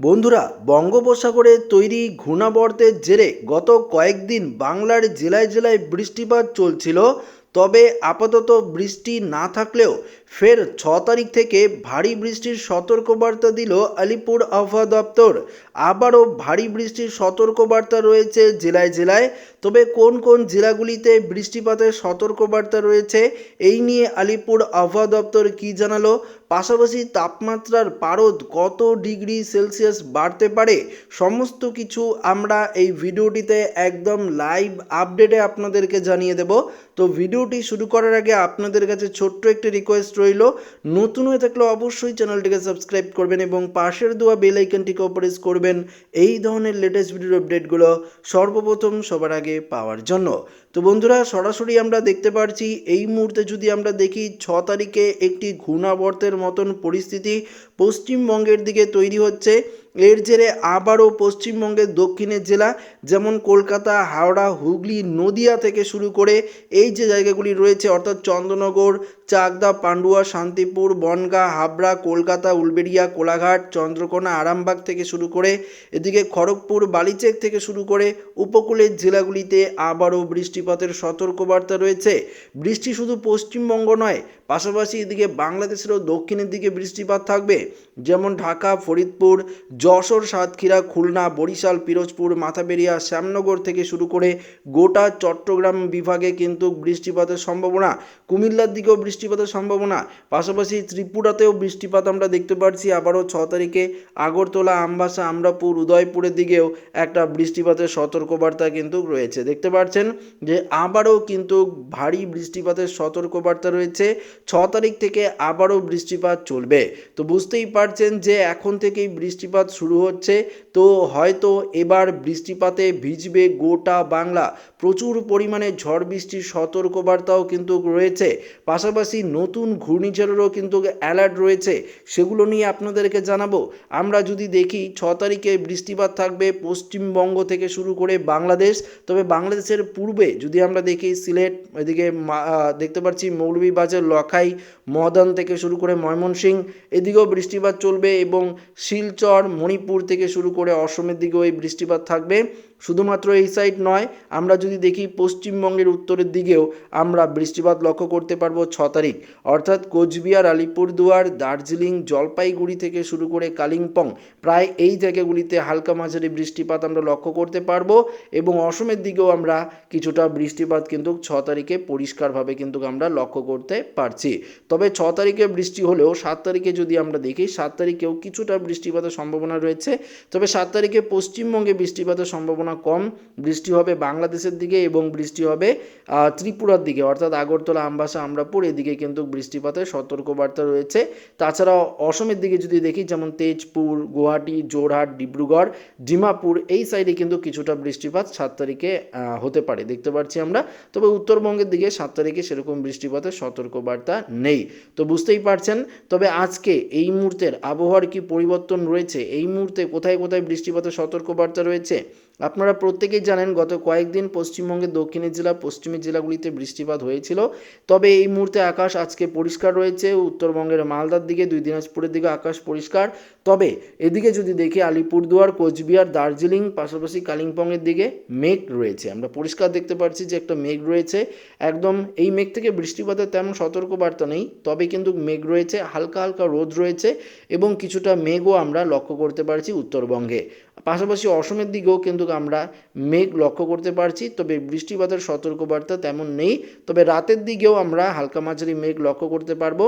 বন্ধুরা, বঙ্গোপসাগরে তৈরি ঘূর্ণাবর্তের জেরে গত কয়েকদিন বাংলার জেলায় জেলায় বৃষ্টিপাত চলছিল। তবে আপাতত বৃষ্টি না থাকলেও ফের ছ তারিখ থেকে ভারী বৃষ্টির সতর্কবার্তা দিল আলিপুর আবহাওয়া দপ্তর। আবারও ভারী বৃষ্টির সতর্কবার্তা রয়েছে জেলায় জেলায়। তবে কোন কোন জেলাগুলিতে বৃষ্টিপাতের সতর্কবার্তা রয়েছে, এই নিয়ে আলিপুর আবহাওয়া দপ্তর কী জানালো? পাশাপাশি তাপমাত্রার পারদ কত ডিগ্রি সেলসিয়াস বাড়তে পারে? সমস্ত কিছু আমরা এই ভিডিওটিতে একদম লাইভ আপডেটে আপনাদেরকে জানিয়ে দেব। তো ভিডিওটি শুরু করার আগে আপনাদের কাছে ছোট্ট একটি রিকোয়েস্ট রইল। নতুন হয়ে থাকলে অবশ্যই চ্যানেলটিকে সাবস্ক্রাইব করবেন এবং পাশের দেওয়া বেল আইকনটিকে প্রেস করবেন। এই ধরনের লেটেস্ট ভিডিওর আপডেটগুলো সর্বপ্রথম সবার আগে পাওয়ার জন্য। তো বন্ধুরা, সরাসরি আমরা দেখতে পারছি, এই মুহূর্তে যদি আমরা দেখি, ছ তারিখে একটি ঘূর্ণাবর্তের মতন পরিস্থিতি পশ্চিমবঙ্গের দিকে তৈরি হচ্ছে। এর জেরে আবারও পশ্চিমবঙ্গের দক্ষিণের জেলা, যেমন কলকাতা, হাওড়া, হুগলি, নদিয়া থেকে শুরু করে এই যে জায়গাগুলি রয়েছে, অর্থাৎ চন্দ্রনগর, চাকদা, পান্ডুয়া, শান্তিপুর, বনগাঁ, হাবড়া, কলকাতা, উলবেড়িয়া, কোলাঘাট, চন্দ্রকোনা, আরামবাগ থেকে শুরু করে, এদিকে খড়গপুর, বালিচেক থেকে শুরু করে উপকূলের জেলাগুলিতে আবারও বৃষ্টিপাতের সতর্কবার্তা রয়েছে। বৃষ্টি শুধু পশ্চিমবঙ্গ নয়, পাশাপাশি এদিকে বাংলাদেশেরও দক্ষিণের দিকে বৃষ্টিপাত থাকবে। যেমন ঢাকা, ফরিদপুর, যশোর, সাতক্ষীরা, খুলনা, বরিশাল, পিরোজপুর, মাথাবেরিয়া, শ্যামনগর থেকে শুরু করে গোটা চট্টগ্রাম বিভাগে কিন্তু বৃষ্টিপাতের সম্ভাবনা। কুমিল্লার দিকেও বৃষ্টিপাতের সম্ভাবনা। পাশাপাশি ত্রিপুরাতেও বৃষ্টিপাত আমরা দেখতে পাচ্ছি আবারও ছ তারিখে আগরতলা, আমবাসা, আমরাপুর, উদয়পুরের দিকেও একটা বৃষ্টিপাতের সতর্কবার্তা কিন্তু রয়েছে। দেখতে পাচ্ছেন যে আবারও কিন্তু ভারী বৃষ্টিপাতের সতর্কবার্তা রয়েছে। ছ তারিখ থেকে আবারও বৃষ্টিপাত চলবে। তো বুঝতেই পারছেন যে এখন থেকেই বৃষ্টিপাত শুরু হচ্ছে, তো হয়তো এবার বৃষ্টিপাতে ভিজবে গোটা বাংলা। প্রচুর পরিমাণে ঝড় বৃষ্টির সতর্কবার্তাও কিন্তু রয়েছে। পাশাপাশি নতুন ঘূর্ণিঝড়েরও কিন্তু অ্যালার্ট রয়েছে। সেগুলো নিয়ে আপনাদেরকে জানাব। আমরা যদি দেখি, ছ তারিখে বৃষ্টিপাত থাকবে পশ্চিমবঙ্গ থেকে শুরু করে বাংলাদেশ। তবে বাংলাদেশের পূর্বে যদি আমরা দেখি, সিলেট, এদিকে দেখতে পাচ্ছি মৌলভীবাজার, লখাই, মদন থেকে শুরু করে ময়মনসিংহ, এদিকেও বৃষ্টিপাত চলবে এবং শিলচর, মণিপুর থেকে শুরু করে অসমের দিকেও এই বৃষ্টিপাত থাকবে। শুধুমাত্র এই সাইড নয়, আমরা যদি দেখি পশ্চিমবঙ্গের উত্তরের দিকেও আমরা বৃষ্টিপাত লক্ষ্য করতে পারব ছ তারিখ। অর্থাৎ কোচবিহার, আলিপুরদুয়ার, দার্জিলিং, জলপাইগুড়ি থেকে শুরু করে কালিম্পং, প্রায় এই জায়গাগুলিতে হালকা মাঝারি বৃষ্টিপাত আমরা লক্ষ্য করতে পারব এবং অসমের দিকেও আমরা কিছুটা বৃষ্টিপাত কিন্তু ছ তারিখে পরিষ্কারভাবে কিন্তু আমরা লক্ষ্য করতে পারছি। তবে ছ তারিখে বৃষ্টি হলেও সাত তারিখে যদি আমরা দেখি সাত তারিখেও কিছুটা বৃষ্টিপাতের সম্ভাবনা রয়েছে। তবে সাত তারিখে পশ্চিমবঙ্গে বৃষ্টিপাতের সম্ভাবনা কম। বৃষ্টি হবে বাংলাদেশের দিকে এবং বৃষ্টি হবে ত্রিপুরার দিকে। অর্থাৎ আগরতলা, আমবাসা, আমরাপুর এদিকে কিন্তু বৃষ্টিপাতের সতর্কবার্তা রয়েছে। তাছাড়াও অসমের দিকে যদি দেখি, যেমন তেজপুর, গুয়াহাটি জোরহাট ডিব্রুগড়, ডিমাপুর, এই সাইডে কিন্তু কিছুটা বৃষ্টিপাত সাত তারিখে হতে পারে। দেখতে পাচ্ছি আমরা। তবে উত্তরবঙ্গের দিকে সাত তারিখে সেরকম বৃষ্টিপাতের সতর্কবার্তা নেই। তো বুঝতেই পারছেন? তবে আজকে এই আবহাওয়ার কি পরিবর্তন রয়েছে? এই মুহূর্তে কোথায় কোথায় বৃষ্টিপাতের সতর্কবার্তা রয়েছে? আপনারা প্রত্যেকেই জানেন গত কয়েকদিন পশ্চিমবঙ্গের দক্ষিণের জেলা পশ্চিমের জেলাগুলিতে বৃষ্টিপাত হয়েছিল। তবে এই মুহূর্তে আকাশ আজকে পরিষ্কার রয়েছে। উত্তরবঙ্গের মালদার দিকে, দুই দিনাজপুরের দিকে আকাশ পরিষ্কার। তবে এদিকে যদি দেখি, আলিপুরদুয়ার, কোচবিহার, দার্জিলিং, পাশাপাশি কালিম্পংয়ের দিকে মেঘ রয়েছে। আমরা পরিষ্কার দেখতে পাচ্ছি যে একটা মেঘ রয়েছে। একদম এই মেঘ থেকে বৃষ্টিপাতের তেমন সতর্কবার্তা নেই, তবে কিন্তু মেঘ রয়েছে, হালকা হালকা রোদ রয়েছে এবং কিছুটা মেঘও আমরা লক্ষ্য করতে পারছি উত্তরবঙ্গে। পাশাপাশি অসমের দিকেও কিন্তু আমরা মেঘ লক্ষ্য করতে পারছি, তবে বৃষ্টিপাতের সতর্কবার্তা তেমন নেই। তবে রাতের দিকেও আমরা হালকা মাঝারি মেঘ লক্ষ্য করতে পারব।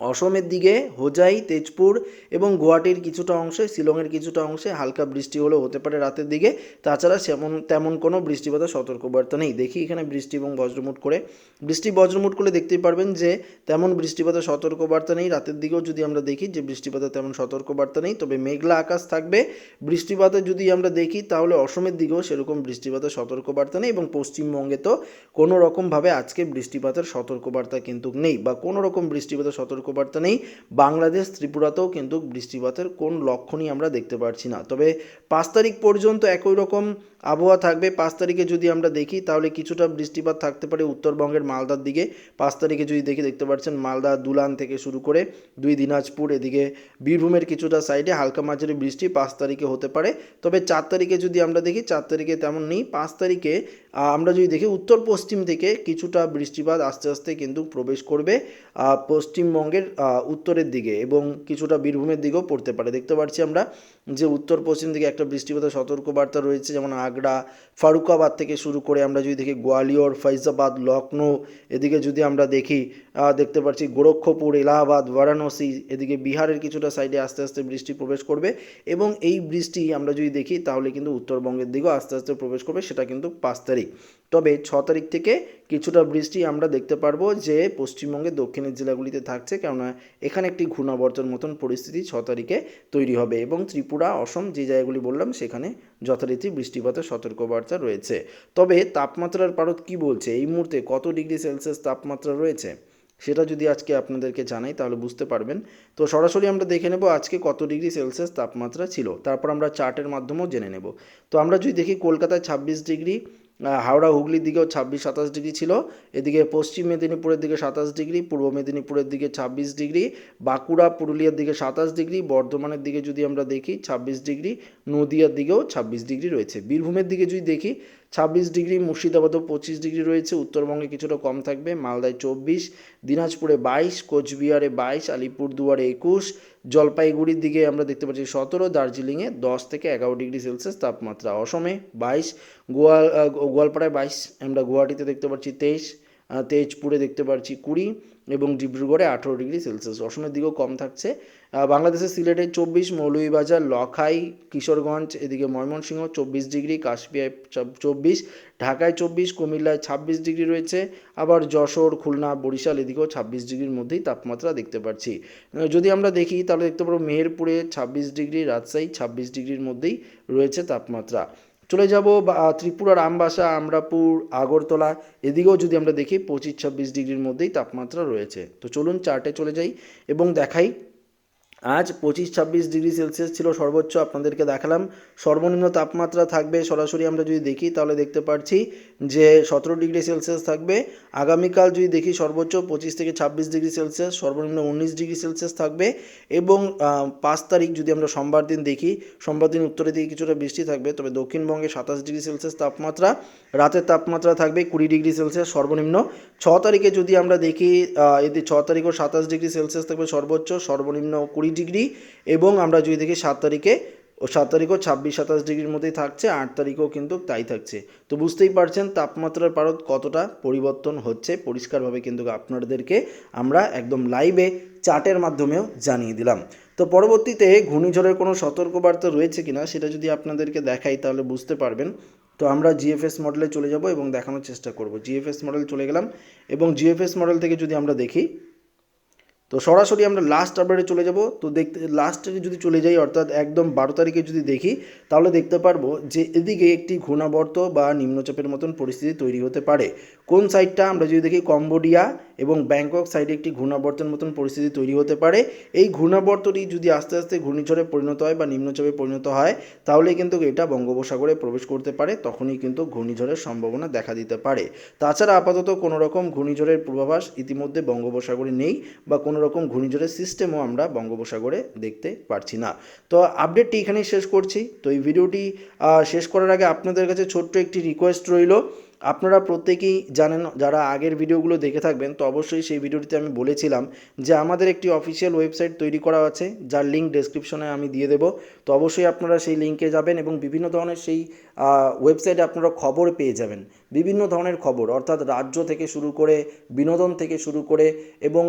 অসমের দিকে হোজাই, তেজপুর এবং গুয়াহাটির কিছুটা অংশে, শিলংয়ের কিছুটা অংশে হালকা বৃষ্টি হলেও হতে পারে রাতের দিকে। তাছাড়া সেমন, তেমন কোনো বৃষ্টিপাতের সতর্কবার্তা নেই। দেখি এখানে বৃষ্টি এবং বজ্রমুট করে। বৃষ্টি, বজ্রমুট করে দেখতেই পারবেন যে তেমন বৃষ্টিপাতের সতর্কবার্তা নেই। রাতের দিকেও যদি আমরা দেখি যে বৃষ্টিপাতের তেমন সতর্কবার্তা নেই, তবে মেঘলা আকাশ থাকবে। বৃষ্টিপাতে যদি আমরা দেখি, তাহলে অসমের দিকেও সেরকম বৃষ্টিপাতের সতর্কবার্তা নেই এবং পশ্চিমবঙ্গে তো কোনো রকমভাবে আজকে বৃষ্টিপাতের সতর্কবার্তা কিন্তু নেই বা কোনো রকম বৃষ্টিপাতের সতর্ক সতর্কবার্তা নেই। বাংলাদেশ, ত্রিপুরাতেও কিন্তু বৃষ্টিপাতের কোন লক্ষণই আমরা দেখতে পাচ্ছি না। তবে পাঁচ তারিখ পর্যন্ত একই রকম আবহাওয়া থাকবে। পাঁচ তারিখে যদি আমরা দেখি, তাহলে কিছুটা বৃষ্টিপাত থাকতে পারে উত্তরবঙ্গের মালদার দিকে। পাঁচ তারিখে যদি দেখি, দেখতে পাচ্ছেন মালদা, দুলান থেকে শুরু করে দুই দিনাজপুর, এদিকে বীরভূমের কিছুটা সাইডে হালকা মাঝারি বৃষ্টি পাঁচ তারিখে হতে পারে। তবে চার তারিখে যদি আমরা দেখি, চার তারিখে তেমন নেই। পাঁচ তারিখে আমরা যদি দেখি উত্তর পশ্চিম থেকে কিছুটা বৃষ্টিপাত আস্তে আস্তে কিন্তু প্রবেশ করবে পশ্চিমবঙ্গের উত্তরের দিকে এবং কিছুটা বীরভূমের দিকেও পড়তে পারে। দেখতে পাচ্ছি আমরা যে উত্তর পশ্চিম দিকে একটা বৃষ্টিপাতের সতর্কবার্তা রয়েছে, যেমন আগ্রা, ফারুকাবাদ থেকে শুরু করে আমরা যদি দেখি গোয়ালিয়র, ফৈজাবাদ লখনৌ এদিকে যদি আমরা দেখি দেখতে পাচ্ছি গোরক্ষপুর, এলাহাবাদ, বারাণসী, এদিকে বিহারের কিছুটা সাইডে আস্তে আস্তে বৃষ্টি প্রবেশ করবে এবং এই বৃষ্টি আমরা যদি দেখি তাহলে কিন্তু উত্তরবঙ্গের দিকেও আস্তে আস্তে প্রবেশ করবে, সেটা কিন্তু পাঁচ তারিখ। তবে ছ তারিখ থেকে কিছুটা বৃষ্টি আমরা দেখতে পারব যে পশ্চিমবঙ্গের দক্ষিণের জেলাগুলিতে থাকছে, কেননা এখানে একটি ঘূর্ণাবর্তন মতন পরিস্থিতি ছ তারিখে তৈরি হবে এবং ত্রিপুরা, অসম যে জায়গাগুলি বললাম সেখানে যথারীতি বৃষ্টিপাতের সতর্কবার্তা রয়েছে। তবে তাপমাত্রার পারদ কি বলছে? এই মুহূর্তে কত ডিগ্রি সেলসিয়াস তাপমাত্রা রয়েছে? সেটা যদি আজকে আপনাদেরকে জানাই তাহলে বুঝতে পারবেন। তো সরাসরি আমরা দেখে নেব আজকে কত ডিগ্রি সেলসিয়াস তাপমাত্রা ছিল। তারপর আমরা চার্টের মাধ্যমেও জেনে নেব। তো আমরা যদি দেখি কলকাতায় ছাব্বিশ ডিগ্রি হাওড়া হুগলির দিকেও ছাব্বিশ সাতাশ ডিগ্রি ছিল। এদিকে পশ্চিম মেদিনীপুরের দিকে সাতাশ ডিগ্রি, পূর্ব মেদিনীপুরের দিকে ছাব্বিশ ডিগ্রি, বাঁকুড়া, পুরুলিয়ার দিকে সাতাশ ডিগ্রি, বর্ধমানের দিকে যদি আমরা দেখি ছাব্বিশ ডিগ্রি, নদিয়ার দিকেও ছাব্বিশ ডিগ্রি রয়েছে। বীরভূমের দিকে যদি দেখি ছাব্বিশ ডিগ্রি, মুর্শিদাবাদও পঁচিশ ডিগ্রি রয়েছে, উত্তরবঙ্গে কিছুটা কম থাকবে, মালদায় চব্বিশ, দিনাজপুরে বাইশ, কোচবিহারে বাইশ, আলিপুরদুয়ারে একুশ, জলপাইগুড়ির দিকে আমরা দেখতে পাচ্ছি সতেরো, দার্জিলিংয়ে দশ থেকে এগারো ডিগ্রি সেলসিয়াস তাপমাত্রা। অসমে বাইশ, গোয়াল গোয়ালপাড়ায় বাইশ, আমরা গুয়াহাটিতে দেখতে পাচ্ছি তেইশ তেজপুরে দেখতে পাচ্ছি কুড়ি এবং ডিব্রুগড়ে আঠেরো ডিগ্রি সেলসিয়াস। অসমের দিকেও কম থাকছে। বাংলাদেশের সিলেটে চব্বিশ, মৌলভীবাজার, লখাই, কিশোরগঞ্জ, এদিকে ময়মনসিংহ চব্বিশ ডিগ্রি কাশ্মীরে চব্বিশ, ঢাকায় চব্বিশ, কুমিল্লায় ছাব্বিশ ডিগ্রি রয়েছে। আবার যশোর, খুলনা, বরিশাল এদিকেও ছাব্বিশ ডিগ্রির মধ্যেই তাপমাত্রা দেখতে পাচ্ছি। যদি আমরা দেখি তাহলে দেখতে পারব মেহেরপুরে ছাব্বিশ ডিগ্রি, রাজশাহী ছাব্বিশ ডিগ্রির মধ্যেই রয়েছে তাপমাত্রা। চলে যাব, বা- ত্রিপুরার আমবাসা, আমরাপুর, আগরতলা, এদিকেও যদি আমরা দেখি পঁচিশ ছাব্বিশ ডিগ্রির মধ্যেই তাপমাত্রা রয়েছে। তো চলুন চার্টে চলে যাই এবং দেখাই আজ পঁচিশ ছাব্বিশ ডিগ্রি সেলসিয়াস ছিল সর্বোচ্চ, আপনাদেরকে দেখালাম। সর্বনিম্ন তাপমাত্রা থাকবে, সরাসরি আমরা যদি দেখি তাহলে দেখতে পাচ্ছি যে সতেরো ডিগ্রি সেলসিয়াস থাকবে। আগামীকাল যদি দেখি সর্বোচ্চ পঁচিশ থেকে ছাব্বিশ ডিগ্রি সেলসিয়াস, সর্বনিম্ন উনিশ ডিগ্রি সেলসিয়াস থাকবে এবং পাঁচ তারিখ যদি আমরা সোমবার দিন দেখি, সোমবার দিন উত্তরের দিকে কিছুটা বৃষ্টি থাকবে, তবে দক্ষিণবঙ্গে সাতাশ ডিগ্রি সেলসিয়াস তাপমাত্রা, রাতের তাপমাত্রা থাকবে কুড়ি ডিগ্রি সেলসিয়াস সর্বনিম্ন। ছ তারিখে যদি আমরা দেখি এতে ছ তারিখও সাতাশ ডিগ্রি সেলসিয়াস থাকবে সর্বোচ্চ, সর্বনিম্ন কুড়ি ডিগ্রি এবং আমরা যদি দেখি সাত তারিখে, ও সাত তারিখও ছাব্বিশ, সাতাশ ডিগ্রির মধ্যেই থাকছে, আট তারিখেও কিন্তু তাই থাকছে। তো বুঝতেই পারছেন তাপমাত্রার পারদ কতটা পরিবর্তন হচ্ছে, পরিষ্কারভাবে কিন্তু আপনাদেরকে আমরা একদম লাইভে চার্টের মাধ্যমেও জানিয়ে দিলাম। তো পরবর্তীতে ঘূর্ণিঝড়ের কোনো সতর্কবার্তা রয়েছে কিনা সেটা যদি আপনাদেরকে দেখাই তাহলে বুঝতে পারবেন। তো আমরা জিএফএস মডেলে চলে যাব এবং দেখানোর চেষ্টা করব। জিএফএস মডেল চলে গেলাম এবং জিএফএস মডেল থেকে যদি আমরা দেখি তো সরাসরি আমরা লাস্ট আপডেটে চলে যাব। তো দেখতে লাস্টে যদি চলে যাই, অর্থাৎ একদম বারো তারিখে যদি দেখি, তাহলে দেখতে পারব যে এদিকে একটি ঘূর্ণাবর্ত বা নিম্নচাপের মতন পরিস্থিতি তৈরি হতে পারে। কোন সাইডটা? আমরা যদি দেখি কম্বোডিয়া এবং ব্যাংকক সাইডে একটি ঘূর্ণাবর্তের মতন পরিস্থিতি তৈরি হতে পারে। এই ঘূর্ণাবর্তটি যদি আস্তে আস্তে ঘূর্ণিঝড়ে পরিণত হয় বা নিম্নচাপে পরিণত হয়, তাহলে কিন্তু এটা বঙ্গোপসাগরে প্রবেশ করতে পারে, তখনই কিন্তু ঘূর্ণিঝড়ের সম্ভাবনা দেখা দিতে পারে। তাছাড়া আপাতত কোনো রকম ঘূর্ণিঝড়ের পূর্বাভাস ইতিমধ্যে বঙ্গোপসাগরে নেই বা কোনো রকম ঘূর্ণিঝড়ের সিস্টেমও আমরা বঙ্গোপসাগরে দেখতে পারছি না। তো আপডেটটি এখানেই শেষ করছি। তো এই ভিডিওটি শেষ করার আগে আপনাদের কাছে ছোট্ট একটি রিকোয়েস্ট রইল। আপনারা প্রত্যেকেই জানেন, যারা আগের ভিডিওগুলো দেখে থাকবেন, তো অবশ্যই সেই ভিডিওটিতে আমি বলেছিলাম যে আমাদের একটি অফিসিয়াল ওয়েবসাইট তৈরি করা আছে, যার লিঙ্ক ডেসক্রিপশনে আমি দিয়ে দেবো। তো অবশ্যই আপনারা সেই লিঙ্কে যাবেন এবং বিভিন্ন ধরনের সেই ওয়েবসাইটে আপনারা খবর পেয়ে যাবেন। বিভিন্ন ধরনের খবর, অর্থাৎ রাজ্য থেকে শুরু করে বিনোদন থেকে শুরু করে এবং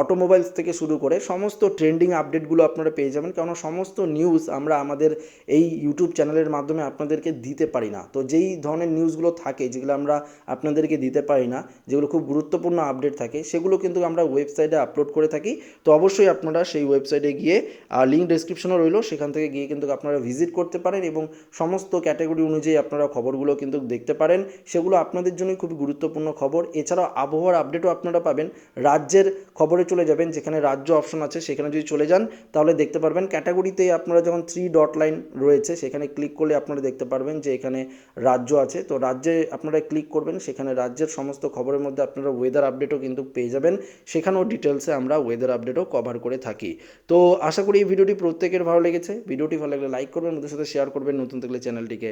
অটোমোবাইলস থেকে শুরু করে সমস্ত ট্রেন্ডিং আপডেটগুলো আপনারা পেয়ে যাবেন। কেননা সমস্ত নিউজ আমরা আমাদের এই ইউটিউব চ্যানেলের মাধ্যমে আপনাদেরকে দিতে পারি না। তো যেই ধরনের নিউজগুলো থাকে, যেগুলো আমরা আপনাদেরকে দিতে পারি না, যেগুলো খুব গুরুত্বপূর্ণ আপডেট থাকে, সেগুলো কিন্তু আমরা ওয়েবসাইটে আপলোড করে থাকি। তো অবশ্যই আপনারা সেই ওয়েবসাইটে গিয়ে লিঙ্ক ডেসক্রিপশনও রইল, সেখান থেকে গিয়ে কিন্তু আপনারা ভিজিট করতে পারেন এবং সমস্ত ক্যাটাগরি অনুযায়ী আপনারা খবরগুলো কিন্তু দেখতে পারেন। সেগুলো আপনাদের জন্য খুবই গুরুত্বপূর্ণ খবর। এছাড়াও আবহাওয়ার আপডেটও আপনারা পাবেন। রাজ্যের খবরে চলে যাবেন, যেখানে রাজ্য অপশন আছে, সেখানে যদি চলে যান, তাহলে দেখতে পারবেন ক্যাটাগরিতে আপনারা যখন থ্রি ডট লাইন রয়েছে, সেখানে ক্লিক করলে আপনারা দেখতে পারবেন যে এখানে রাজ্য আছে। তো রাজ্যে আপনারা ক্লিক করবেন, সেখানে রাজ্যের সমস্ত খবরের মধ্যে আপনারা ওয়েদার আপডেটও কিন্তু পেয়ে যাবেন। সেখানেও ডিটেলসে আমরা ওয়েদার আপডেটও কভার করে থাকি। তো আশা করি এই ভিডিওটি প্রত্যেকের ভালো লেগেছে। ভিডিওটি ভালো লাগলে লাইক করবেন, ওদের সাথে শেয়ার করবেন। নতুন থাকলে চ্যানেলটিকে